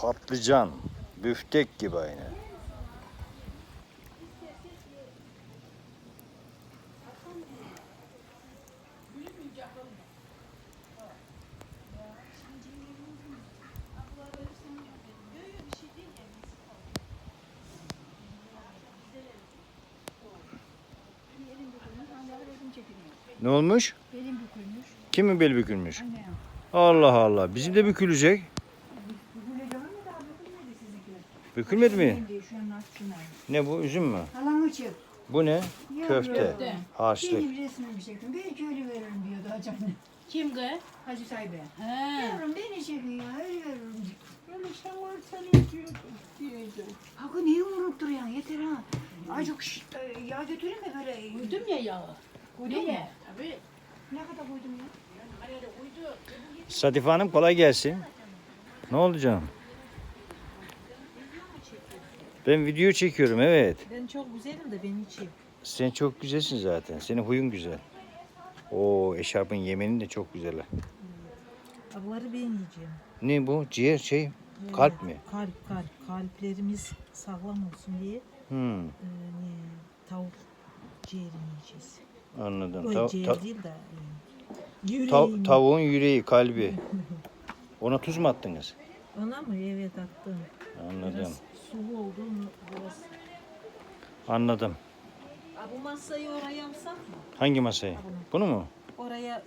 Patlıcan. Büftek gibi aynı. Ne olmuş? Belim bükülmüş. Kimin beli bükülmüş? Anne. Allah Allah. Bizim de bükülecek. Bükülecek mi daha bükülmedi Bükülmedi mi? Şimdi şu an atsınlar. Ne bu? Üzüm mü? Halamı çek. Bu ne? Yavrum. Köfte. Harçlık. Benim resmimi çekin. Belki öyle veririm diyordu hacı anne. Kim kız? Hacı sahibi. He. Yavrum beni çekin ya. Öyle veririm. Öyle sen diyordum. diyordum. Hakkı niye vurup duruyorsun? Yeter ha. Azıcık şşt, e, yağ götüreyim mi böyle? Uydum ya yağı. Koydun mu? ya? Tabii. Ne kadar koydum ya? Sadife Hanım kolay gelsin. Ne oldu canım? Ben video çekiyorum evet. Ben çok güzelim de ben içeyim. Sen çok güzelsin zaten. Senin huyun güzel. O eşarpın yemenin de çok güzel. Abları ben yiyeceğim. Ne bu? Ciğer şey kalp mi? Kalp kalp. Kalplerimiz sağlam olsun diye Hmm, e, ne, tavuk ciğerini yiyeceğiz. anladım. Öyle Ta- ciğer ta- değil de e, yüreğini. ta- tavuğun yüreği, kalbi. Ona tuz mu attınız? Ona mı? Evet attım. Anladım. Biraz sulu oldu biraz. Anladım. Aa, bu masayı oraya alsak mı? Hangi masayı? Bunu mu? Oraya